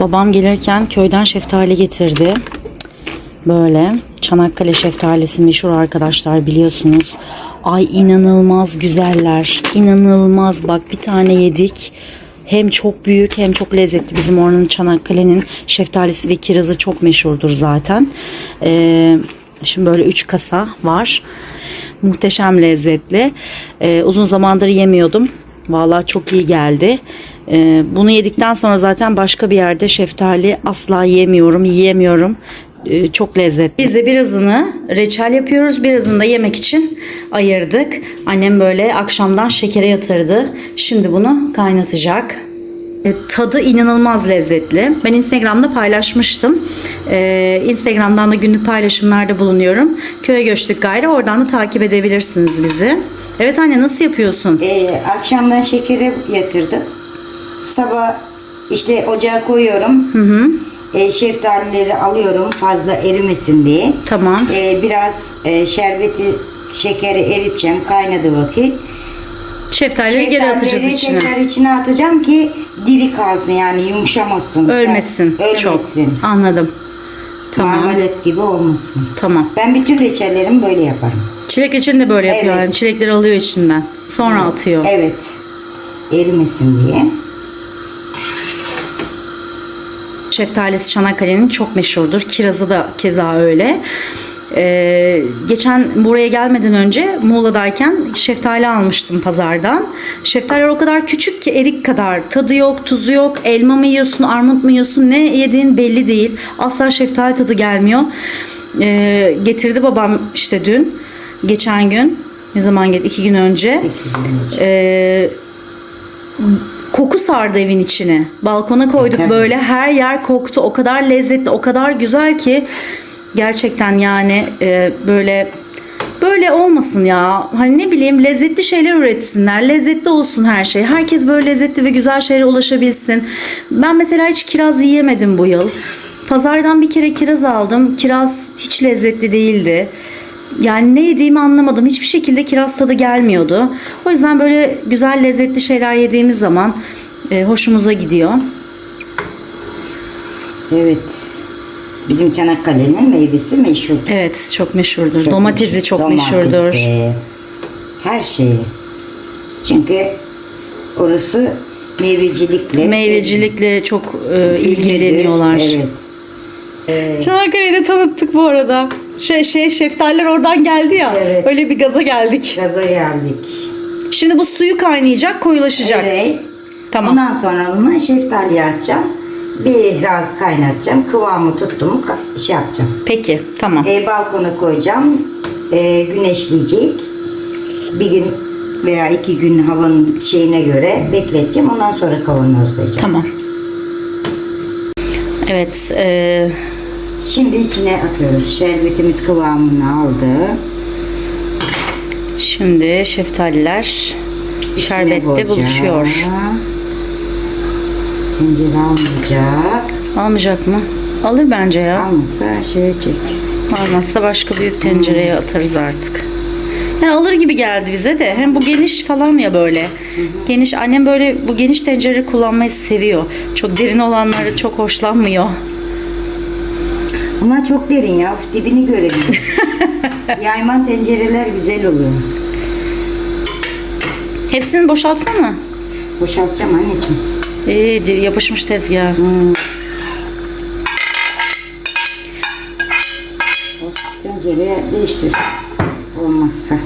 Babam gelirken köyden şeftali getirdi. Böyle Çanakkale şeftalisi meşhur arkadaşlar biliyorsunuz. Ay inanılmaz güzeller. İnanılmaz bak bir tane yedik. Hem çok büyük hem çok lezzetli. Bizim oranın Çanakkale'nin şeftalisi ve kirazı çok meşhurdur zaten. Ee, şimdi böyle 3 kasa var. Muhteşem lezzetli. Ee, uzun zamandır yemiyordum. Vallahi çok iyi geldi. Ee, bunu yedikten sonra zaten başka bir yerde şeftali asla yemiyorum, yiyemiyorum. Ee, çok lezzetli. Biz de birazını reçel yapıyoruz. Birazını da yemek için ayırdık. Annem böyle akşamdan şekere yatırdı. Şimdi bunu kaynatacak. E, Tadı inanılmaz lezzetli. Ben Instagram'da paylaşmıştım. Ee, Instagram'dan da günlük paylaşımlarda bulunuyorum. Köye göçtük gayrı. Oradan da takip edebilirsiniz bizi. Evet anne nasıl yapıyorsun? Ee, akşamdan şekeri yatırdım. Sabah işte ocağa koyuyorum. Hı hı. Ee, şeftalileri alıyorum fazla erimesin diye. Tamam. Ee, biraz e, şerbeti şekeri eriteceğim kaynadı vakit. Şeftaliyi geri atacağız Şeftalileri içine. tekrar içine atacağım ki diri kalsın yani yumuşamasın. Ölmesin. Ölmesin. Çok. Anladım. Tamam. Marmelat gibi olmasın. Tamam. Ben bütün reçellerimi böyle yaparım. Çilek için de böyle. Evet. Yani çilekleri alıyor içinden. Sonra atıyor. Evet. Erimesin diye. Şeftalisi Çanakkale'nin çok meşhurdur. Kirazı da keza öyle. Ee, geçen buraya gelmeden önce Muğla'dayken şeftali almıştım pazardan. Şeftaliler o kadar küçük ki erik kadar. Tadı yok, tuzu yok. Elma mı yiyorsun, armut mu yiyorsun ne yediğin belli değil. Asla şeftali tadı gelmiyor. Ee, getirdi babam işte dün. Geçen gün. Ne zaman geldi? İki gün önce. Ee, koku sardı evin içine. Balkona koyduk böyle her yer koktu. O kadar lezzetli, o kadar güzel ki gerçekten yani e, böyle böyle olmasın ya. Hani ne bileyim lezzetli şeyler üretsinler. Lezzetli olsun her şey. Herkes böyle lezzetli ve güzel şeylere ulaşabilsin. Ben mesela hiç kiraz yiyemedim bu yıl. Pazardan bir kere kiraz aldım. Kiraz hiç lezzetli değildi. Yani ne yediğimi anlamadım. Hiçbir şekilde kiraz tadı gelmiyordu. O yüzden böyle güzel lezzetli şeyler yediğimiz zaman e, hoşumuza gidiyor. Evet. Bizim Çanakkale'nin meyvesi meşhur. Evet çok meşhurdur. Çok Domatesi meşhur. çok Domatesi, meşhurdur. Her şeyi. Çünkü orası meyvecilikle Meyvecilikle çok e, ilgileniyorlar. Evet. Ee, Çanakkale'yi de tanıttık bu arada. Şey, şey şeftaliler oradan geldi ya. Evet. Öyle bir gaza geldik. gaza geldik. Şimdi bu suyu kaynayacak, koyulaşacak. Evet. Tamam. Ondan sonra bunu şeftali atacağım. Biraz kaynatacağım. Kıvamı tuttu mu ka- şey yapacağım. Peki, tamam. E, balkona koyacağım. E, güneşleyecek. Bir gün veya iki gün havanın şeyine göre bekleteceğim. Ondan sonra kavanozlayacağım. Tamam. Evet, e, Şimdi içine atıyoruz. Şerbetimiz kıvamını aldı. şimdi şeftaliler İçine şerbette koyacağım. buluşuyor. Zincir almayacak. Almayacak mı? Alır bence ya. Almasa şeye çekeceğiz. Almazsa başka büyük tencereye atarız artık. Yani alır gibi geldi bize de. Hem bu geniş falan ya böyle. Geniş annem böyle bu geniş tencereyi kullanmayı seviyor. Çok derin olanları çok hoşlanmıyor. Bunlar çok derin ya. Dibini görelim. Yayman tencereler güzel oluyor. Hepsini boşaltsana. Boşaltacağım anneciğim. Ee, di- yapışmış tezgah. Hmm. Tencereyi değiştir. Olmazsa.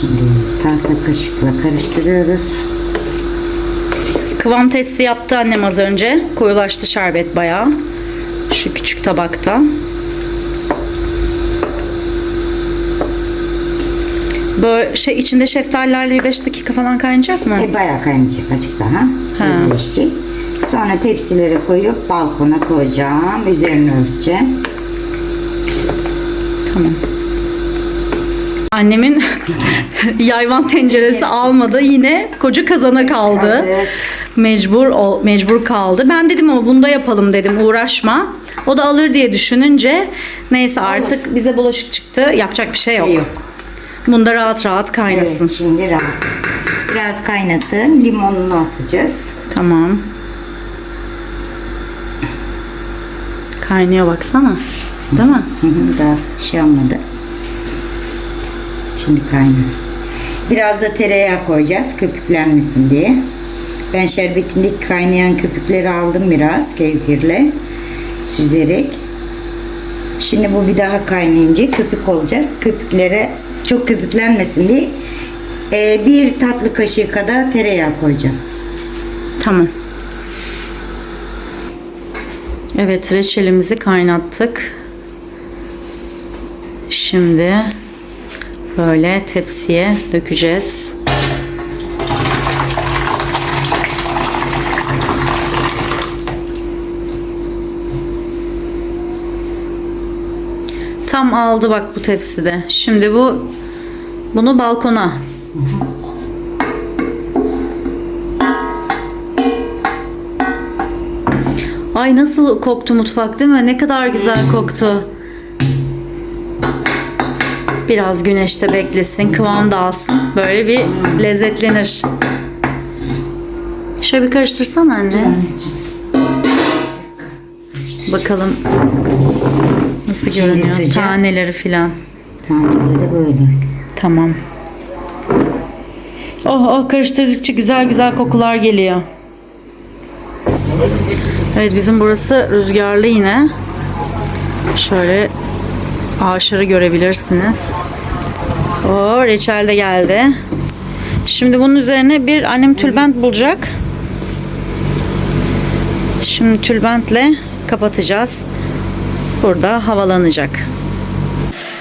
Şimdi tahta kaşıkla karıştırıyoruz. Kıvam testi yaptı annem az önce. Koyulaştı şerbet bayağı. Şu küçük tabakta. Böyle şey içinde şeftalilerle bir 5 dakika falan kaynayacak mı? E, bayağı kaynayacak azıcık daha. Ha. Özleşecek. Sonra tepsilere koyup balkona koyacağım. Üzerine örteceğim. Tamam. Annemin yayvan tenceresi almadı. Yine koca kazana kaldı. Kaldı. Mecbur ol- mecbur kaldı. Ben dedim ama bunda yapalım dedim. Uğraşma. O da alır diye düşününce neyse artık bize bulaşık çıktı. Yapacak bir şey yok. Yok. Bunda rahat rahat kaynasın. Evet, şimdi rahat. Biraz kaynasın. Limonunu atacağız. Tamam. Kaynıyor baksana. Değil mi? Hı hı, Daha şey olmadı. Şimdi kaynar. Biraz da tereyağı koyacağız köpüklenmesin diye. Ben şerbetindeki kaynayan köpükleri aldım biraz kevgirle süzerek. Şimdi bu bir daha kaynayınca köpük olacak. Köpüklere çok köpüklenmesin diye e, bir tatlı kaşığı kadar tereyağı koyacağım. Tamam. Evet reçelimizi kaynattık. Şimdi böyle tepsiye dökeceğiz. Tam aldı bak bu tepside. Şimdi bu bunu balkona Ay nasıl koktu mutfak değil mi? Ne kadar güzel koktu. Biraz güneşte beklesin, kıvam da alsın. Böyle bir lezzetlenir. Şöyle bir karıştırsana anne. Bakalım nasıl Şimdi görünüyor. sıcak. Taneleri filan. Taneleri böyle. Tamam. Oh oh karıştırdıkça güzel güzel kokular geliyor. Evet bizim burası rüzgarlı yine. Şöyle ağaçları görebilirsiniz. O reçel de geldi. Şimdi bunun üzerine bir annem tülbent bulacak. Şimdi tülbentle kapatacağız. Burada havalanacak.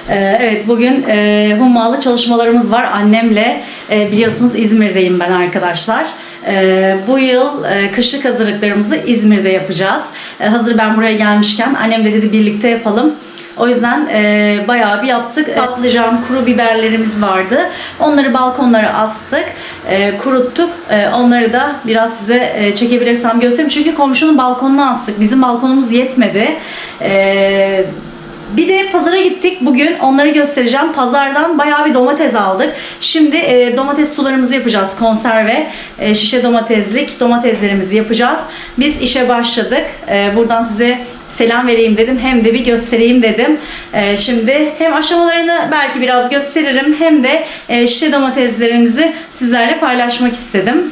Ee, Evet bugün e, hummalı çalışmalarımız var annemle. E, biliyorsunuz İzmir'deyim ben arkadaşlar. E, bu yıl e, kışlık hazırlıklarımızı İzmir'de yapacağız. E, hazır ben buraya gelmişken annem de dedi birlikte yapalım. O yüzden e, bayağı bir yaptık. Patlıcan, kuru biberlerimiz vardı. Onları balkonlara astık, e, kuruttuk. E, onları da biraz size e, çekebilirsem göstereyim. Çünkü komşunun balkonuna astık. Bizim balkonumuz yetmedi. E, bir de pazara gittik bugün onları göstereceğim. Pazardan bayağı bir domates aldık. Şimdi e, domates sularımızı yapacağız. Konserve, e, şişe domateslik domateslerimizi yapacağız. Biz işe başladık. E, buradan size selam vereyim dedim. Hem de bir göstereyim dedim. E, şimdi hem aşamalarını belki biraz gösteririm hem de e, şişe domateslerimizi sizlerle paylaşmak istedim.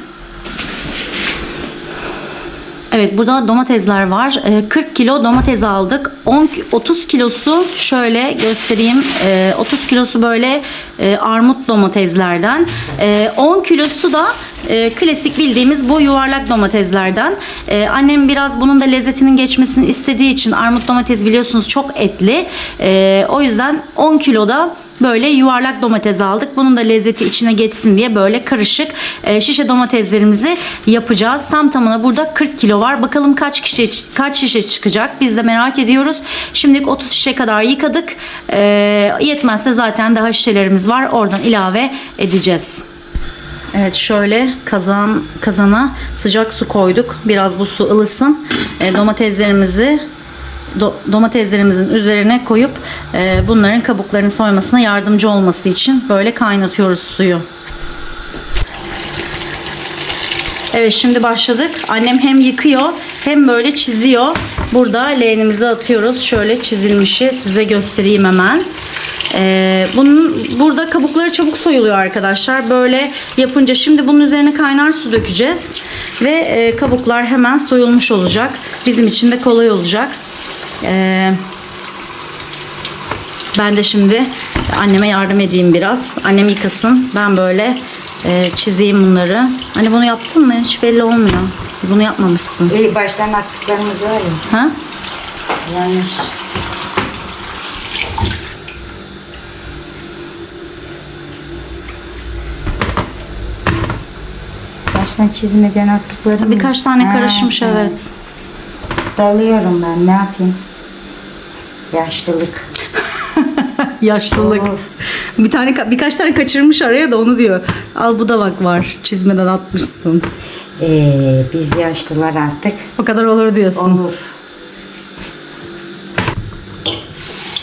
Evet burada domatesler var. Ee, 40 kilo domates aldık. 10 ki- 30 kilosu şöyle göstereyim. Ee, 30 kilosu böyle e, armut domateslerden. Ee, 10 kilosu da e, klasik bildiğimiz bu yuvarlak domateslerden. Ee, annem biraz bunun da lezzetinin geçmesini istediği için armut domates biliyorsunuz çok etli. Ee, o yüzden 10 kiloda Böyle yuvarlak domates aldık. Bunun da lezzeti içine geçsin diye böyle karışık e, şişe domateslerimizi yapacağız. Tam tamına burada 40 kilo var. Bakalım kaç kişi kaç şişe çıkacak? Biz de merak ediyoruz. Şimdilik 30 şişe kadar yıkadık. E, yetmezse zaten daha şişelerimiz var. Oradan ilave edeceğiz. Evet şöyle kazan kazana sıcak su koyduk. Biraz bu su ılısın. E, domateslerimizi do- domateslerimizin üzerine koyup e, bunların kabuklarını soymasına yardımcı olması için böyle kaynatıyoruz suyu. Evet şimdi başladık. Annem hem yıkıyor hem böyle çiziyor. Burada leğenimizi atıyoruz. Şöyle çizilmişi size göstereyim hemen. Ee, bunun burada kabukları çabuk soyuluyor arkadaşlar. Böyle yapınca şimdi bunun üzerine kaynar su dökeceğiz ve e, kabuklar hemen soyulmuş olacak. Bizim için de kolay olacak. Ee, ben de şimdi anneme yardım edeyim biraz. Annem yıkasın. Ben böyle e, çizeyim bunları. Hani bunu yaptın mı? Hiç belli olmuyor. Bunu yapmamışsın. İyi baştan attıklarımız var ya. Ha? Yanlış. Baştan çizmeden attıklarım. Birkaç tane karışmış ha. evet. Dalıyorum ben ne yapayım? Yaşlılık. Yaşlılık. Oo. Bir tane ka- birkaç tane kaçırmış araya da onu diyor. Al bu da bak var. Çizmeden atmışsın. Ee, biz yaşlılar artık. O kadar olur diyorsun. Olur.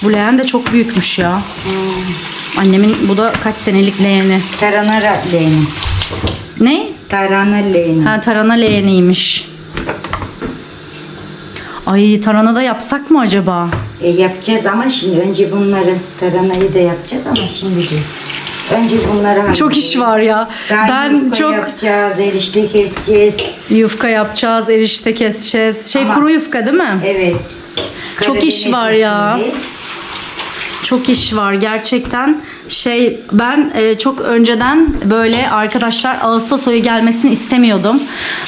Bu leğen de çok büyükmüş ya. Annemin bu da kaç senelik leğeni. Tarhana leğeni. Ne? Tarhana leğeni. Ha tarhana leğeniymiş. Ay tarhana da yapsak mı acaba? E, yapacağız ama şimdi önce bunları tarhanayı da yapacağız ama şimdi değil. Önce bunları Çok iş var ya. Daha ben yufka çok yapacağız, erişte keseceğiz. yufka yapacağız, erişte keseceğiz. Şey Ama- kuru yufka değil mi? Evet. Çok iş Karadeniz var ya. usulü. Çok iş var gerçekten. Şey ben e, çok önceden böyle arkadaşlar Ağustos ayı gelmesini istemiyordum.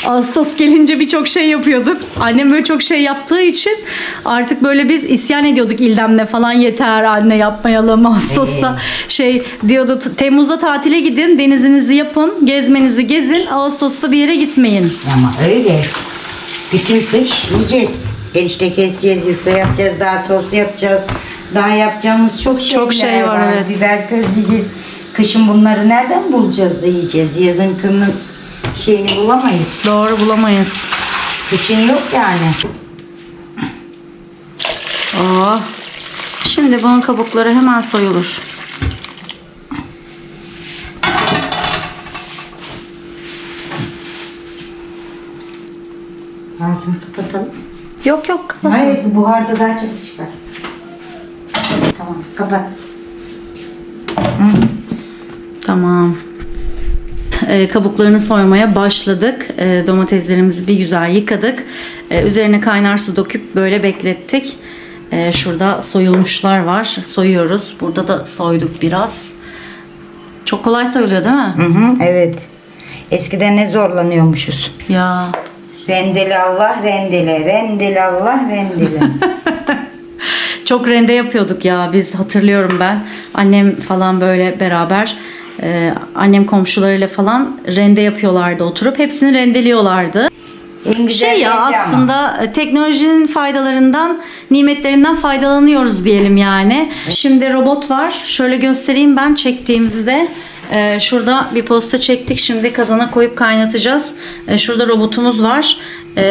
Ağustos gelince birçok şey yapıyorduk. Annem böyle çok şey yaptığı için artık böyle biz isyan ediyorduk İldem'le falan yeter anne yapmayalım Ağustos'ta. Şey diyordu "T- Temmuz'da tatile gidin denizinizi yapın gezmenizi gezin Ağustos'ta bir yere gitmeyin. Ama öyle. Bütün kış yiyeceğiz. Erişte keseceğiz, yufka yapacağız, daha sos yapacağız. Daha yapacağımız çok şeyler Çok şey var, evet. Biber közleyeceğiz. Kışın bunları nereden bulacağız da yiyeceğiz? Yazın kının şeyini bulamayız. Doğru bulamayız. Kışın yok yani. Oh. Şimdi bunun kabukları hemen soyulur. Ağzını kapatalım. Yok yok kapat. Hayır buharda daha çabuk çıkar. Tamam kapat. Tamam. Ee, kabuklarını soymaya başladık. Ee, domateslerimizi bir güzel yıkadık. Ee, üzerine kaynar su döküp böyle beklettik. Şurada soyulmuşlar var. Soyuyoruz. Burada da soyduk biraz. Çok kolay soyuluyor değil mi? Hı hı, evet. Eskiden ne zorlanıyormuşuz. Ya Rendeli Allah rendele, rendeli Allah rendele. çok rende yapıyorduk ya biz hatırlıyorum ben. Annem falan böyle beraber e, annem komşularıyla falan rende yapıyorlardı oturup. Hepsini rendeliyorlardı. En güzel Şey ya ama. aslında e, teknolojinin faydalarından, nimetlerinden faydalanıyoruz diyelim yani. Şimdi robot var. Şöyle göstereyim ben çektiğimizde. e, şurada bir posta çektik. Şimdi kazana koyup kaynatacağız. E, şurada robotumuz var.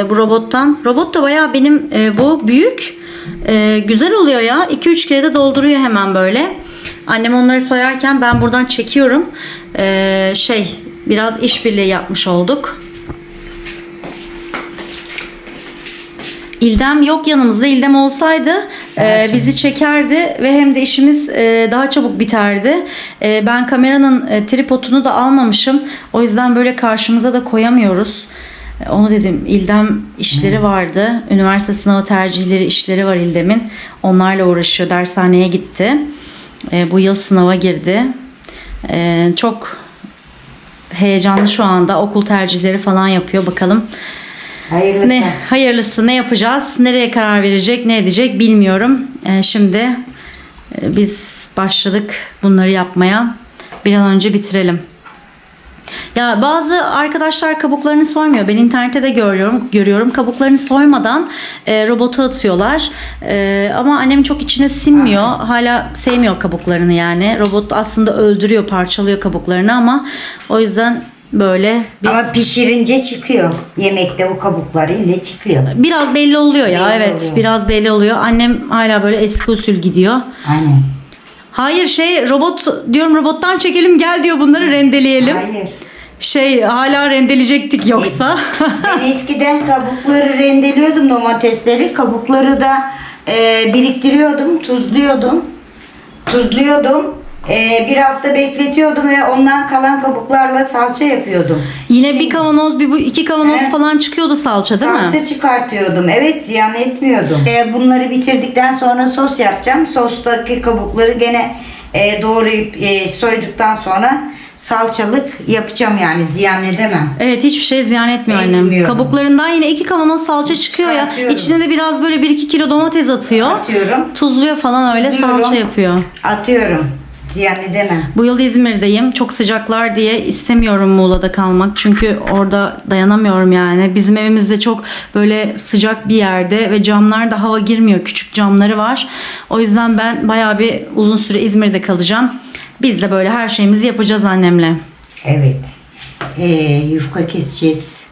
Bu robottan. Robot da bayağı benim e, bu büyük. E, güzel oluyor ya. 2-3 kere de dolduruyor hemen böyle. Annem onları soyarken ben buradan çekiyorum. E, şey biraz işbirliği yapmış olduk. İldem yok yanımızda. İldem olsaydı e, bizi çekerdi ve hem de işimiz e, daha çabuk biterdi. E, ben kameranın e, tripodunu da almamışım. O yüzden böyle karşımıza da koyamıyoruz. E, onu dedim İldem işleri vardı. Üniversite sınavı tercihleri işleri var İldem'in. Onlarla uğraşıyor. Dershaneye gitti. E, bu yıl sınava girdi. E, çok heyecanlı şu anda. Okul tercihleri falan yapıyor. Bakalım Hayırlısı. ne hayırlısı ne yapacağız? Nereye karar verecek, ne edecek bilmiyorum. Ee, şimdi e, biz başladık bunları yapmaya. Bir an önce bitirelim. Ya bazı arkadaşlar kabuklarını soymuyor. Ben internette de görüyorum, görüyorum. Kabuklarını soymadan e, robota atıyorlar. E, ama annem çok içine sinmiyor. Hala sevmiyor kabuklarını yani. Robot aslında öldürüyor, parçalıyor kabuklarını ama o yüzden böyle biz Ama pişirince çıkıyor. Yemekte o kabukları ile çıkıyor. Biraz belli oluyor ya Belli evet oluyor. biraz belli oluyor. Annem hala böyle eski usul gidiyor. Aynen. Hayır şey robot diyorum robottan çekelim gel diyor bunları rendeleyelim. Hayır. Şey hala rendeleyecektik yoksa. Ben eskiden kabukları rendeliyordum domatesleri. Kabukları da e, biriktiriyordum, tuzluyordum. Tuzluyordum. E, bir hafta bekletiyordum ve ondan kalan kabuklarla salça yapıyordum. Yine bir kavanoz bir bu iki kavanoz Evet. falan çıkıyordu salça değil mi? Salça çıkartıyordum. Evet ziyan etmiyordum. E, bunları bitirdikten sonra sos yapacağım. Sostaki kabukları gene e, doğrayıp e, soyduktan sonra salçalık yapacağım yani ziyan edemem. Evet hiçbir şey ziyan etmiyor annem. Etmiyorum. Kabuklarından yine iki kavanoz salça çıkıyor ya. Çıkartıyorum. İçine de biraz böyle 1-2 kilo domates atıyor. Atıyorum. Tuzluyor falan öyle Tuzluyorum. salça yapıyor. Atıyorum. Ziyan edemem. Bu yıl İzmir'deyim. Çok sıcaklar diye istemiyorum Muğla'da kalmak. Çünkü orada dayanamıyorum yani. Bizim evimizde çok böyle sıcak bir yerde ve camlar da hava girmiyor. Küçük camları var. O yüzden ben bayağı bir uzun süre İzmir'de kalacağım. Biz de böyle her şeyimizi yapacağız annemle. Evet. Ee, yufka keseceğiz.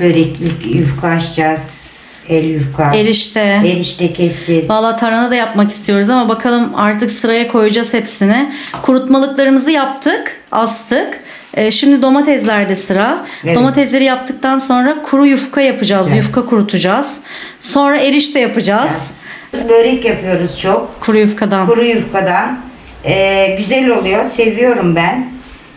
Böreklik yufka açacağız. El yufka. Erişte. Erişte keseceğiz. Valla tarhana da yapmak istiyoruz ama bakalım artık sıraya koyacağız hepsini. Kurutmalıklarımızı yaptık, astık. Ee, şimdi domateslerde sıra. Evet. Domatesleri yaptıktan sonra kuru yufka yapacağız. Yapacağız. Yufka kurutacağız. Sonra erişte yapacağız. Börek yapıyoruz çok. Kuru yufkadan. Kuru yufkadan. Ee, güzel oluyor. Seviyorum ben.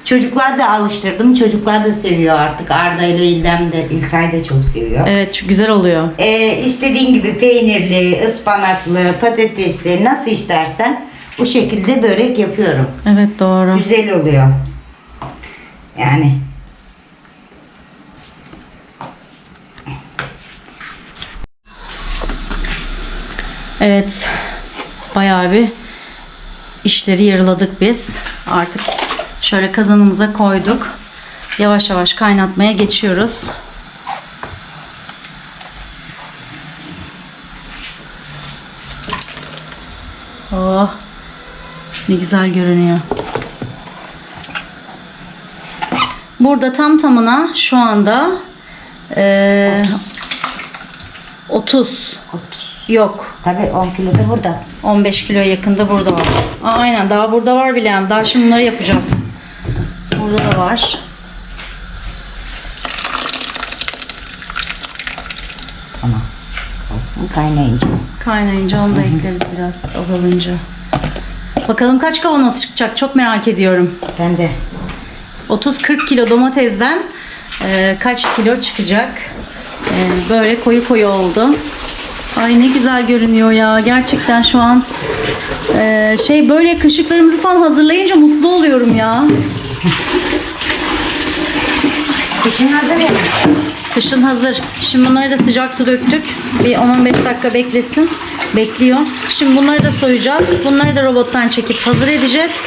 Çocuklar da alıştırdım. Çocuklar da seviyor artık. Arda ile İldem de İlkay da çok seviyor. Evet çok güzel oluyor. Ee, istediğin gibi peynirli, ıspanaklı, patatesli nasıl istersen bu şekilde börek yapıyorum. Evet doğru. Güzel oluyor. Yani Evet. Bayağı bir işleri yarıladık biz. Artık şöyle kazanımıza koyduk. Yavaş yavaş kaynatmaya geçiyoruz. Oh. Ne güzel görünüyor. Burada tam tamına şu anda eee 30 yok tabii 10 kilo da burada. 15 kilo yakında burada var. Aa, aynen daha burada var bile yani. Daha şimdi bunları yapacağız. Burada da var. Tamam. Kalsın kaynayınca. Kaynayınca onu da ekleriz biraz azalınca. Bakalım kaç kavanoz çıkacak çok merak ediyorum. Ben de 30-40 kilo domatesden e, kaç kilo çıkacak? E, böyle koyu koyu oldu. Ay ne güzel görünüyor ya. Gerçekten şu an e, şey böyle kaşıklarımızı falan hazırlayınca mutlu oluyorum ya. kışın hazır ya. Kışın hazır. Şimdi bunları da sıcak su döktük. Bir 10-15 dakika beklesin. Bekliyor. Şimdi bunları da soyacağız. Bunları da robottan çekip hazır edeceğiz.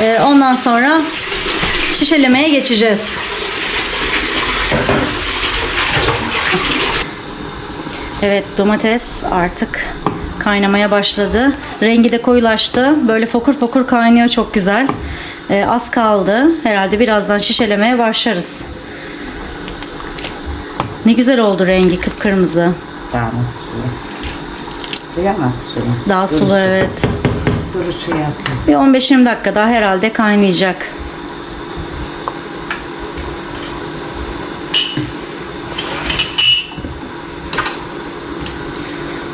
Ee, ondan sonra şişelemeye geçeceğiz. Evet domates artık kaynamaya başladı. Rengi de koyulaştı. Böyle fokur fokur kaynıyor çok güzel. Ee, az kaldı. Herhalde birazdan şişelemeye başlarız. Ne güzel oldu rengi kıpkırmızı. Daha sulu? Suya mı sulu? Daha sulu su. evet. Duru suya atın. Bir 15-20 dakika daha herhalde kaynayacak.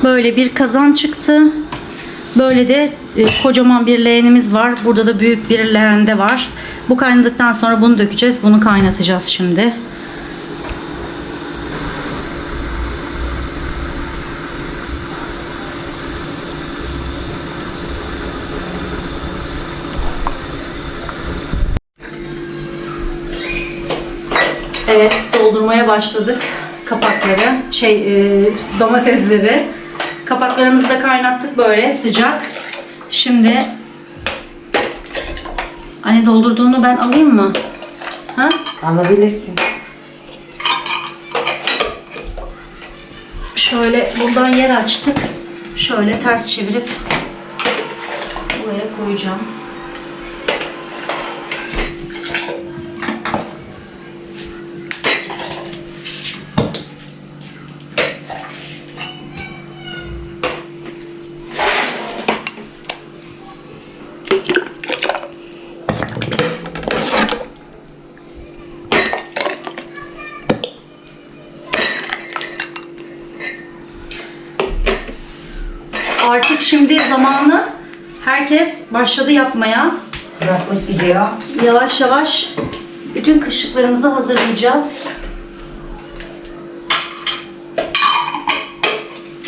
Böyle bir kazan çıktı. Böyle de e, kocaman bir leğenimiz var. Burada da büyük bir leğen de var. Bu kaynadıktan sonra bunu dökeceğiz. Bunu kaynatacağız şimdi. Evet, doldurmaya başladık kapakları, şey e, domatesleri. Kapaklarımızı da kaynattık böyle sıcak. Şimdi anne doldurduğunu ben alayım mı? Ha? Alabilirsin. Şöyle buradan yer açtık. Şöyle ters çevirip buraya koyacağım. Şimdi zamanı herkes başladı yapmaya. Kuraklık gidiyor. Yavaş yavaş bütün kışlıklarımızı hazırlayacağız.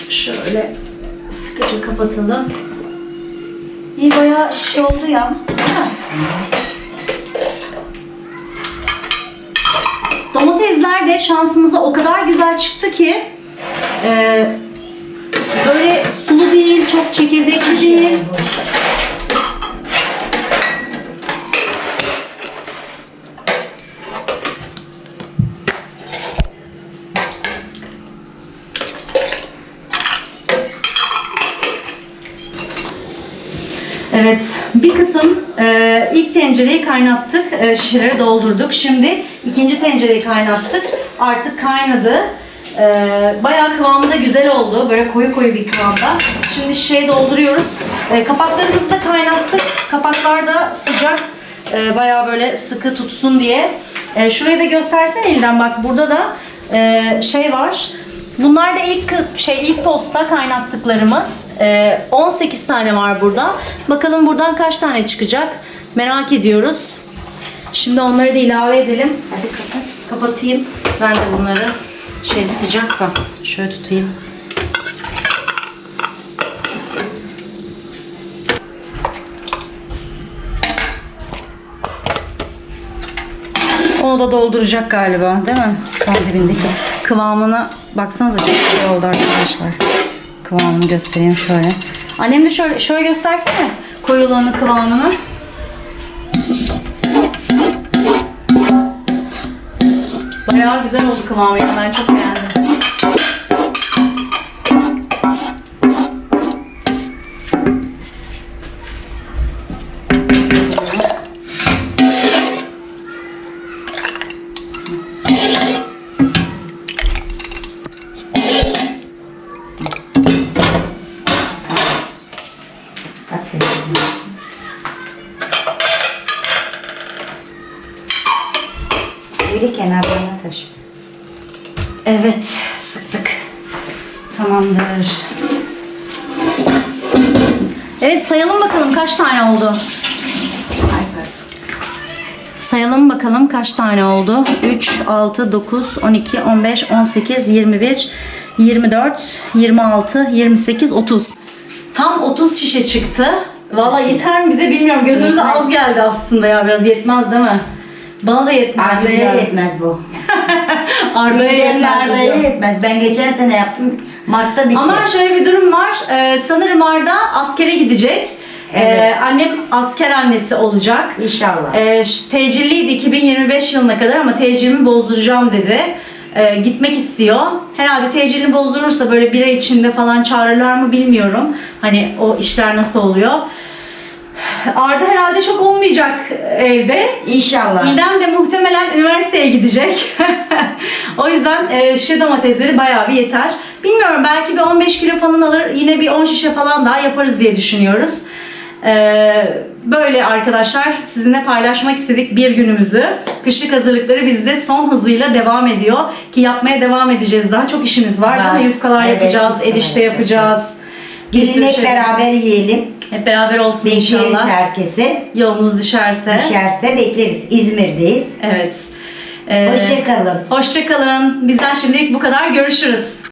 Şöyle sıkıca kapatalım. İyi bayağı şiş oldu ya. Domatesler de şansımıza o kadar güzel çıktı ki e, sulu değil, çok çekirdekli değil. Evet, bir kısım e, ilk tencereyi kaynattık, e, şişelere doldurduk. Şimdi ikinci tencereyi kaynattık. Artık kaynadı. E, bayağı kıvamı da güzel oldu. Böyle koyu koyu bir kıvamda. Şimdi şişeye dolduruyoruz. E, kapaklarımızı da kaynattık. Kapaklar da sıcak. e, bayağı böyle sıkı tutsun diye. E, şurayı da göstersene elden bak burada da e, şey var. Bunlar da ilk şey ilk posta kaynattıklarımız. E, 18 tane var burada. Bakalım buradan kaç tane çıkacak? Merak ediyoruz. Şimdi onları da ilave edelim. Hadi kapat. Kapatayım. Ben de bunları şey sıcak da şöyle tutayım. Onu da dolduracak galiba değil mi? Son dibindeki. Kıvamına baksanıza çok güzel oldu arkadaşlar. Kıvamını göstereyim şöyle. Annem de şöyle, şöyle göstersene koyuluğunu kıvamını. Güzel oldu kıvamı. Ben çok beğendim. Sayalım bakalım kaç tane oldu. Sayalım bakalım kaç tane oldu. 3, 6, 9, 12, 15, 18, 21, 24, 26, 28, 30. Tam 30 şişe çıktı. Valla yeter mi bize bilmiyorum. Gözümüze az geldi aslında ya. Biraz yetmez değil mi? Bana da yetmez. Arda'ya yetmez bu. Arda'ya Arda'ya yetmez. diyor. yetmez. Ben geçen sene yaptım. Mart'ta bitti. Ama şöyle bir durum var. Ee, sanırım Arda askere gidecek. Ee, Evet. annem asker annesi olacak. İnşallah. Ee, tecilliydi 2025 yılına kadar ama tecilimi bozduracağım dedi. Ee, gitmek istiyor. Herhalde tecilini bozdurursa böyle bir ay içinde falan çağırırlar mı bilmiyorum. Hani o işler nasıl oluyor. Arda herhalde çok olmayacak evde. İnşallah. İldem de muhtemelen üniversiteye gidecek. o yüzden e, şişe domatesleri bayağı bir yeter. Bilmiyorum belki bir 15 kilo falan alır. Yine bir 10 şişe falan daha yaparız diye düşünüyoruz. Ee, böyle arkadaşlar sizinle paylaşmak istedik bir günümüzü. Kışlık hazırlıkları bizde son hızıyla devam ediyor. Ki yapmaya devam edeceğiz. Daha çok işimiz var. Daha yufkalar Evet, yapacağız, erişte yapacağız. yapacağız. Bir Gelin sürü hep şey- beraber yiyelim. Hep beraber olsun Bekleriz inşallah. herkese. Yolunuz düşerse. Düşerse bekleriz. İzmir'deyiz. Evet. Ee, Hoşçakalın. Hoşçakalın. Bizden şimdilik bu kadar. Görüşürüz.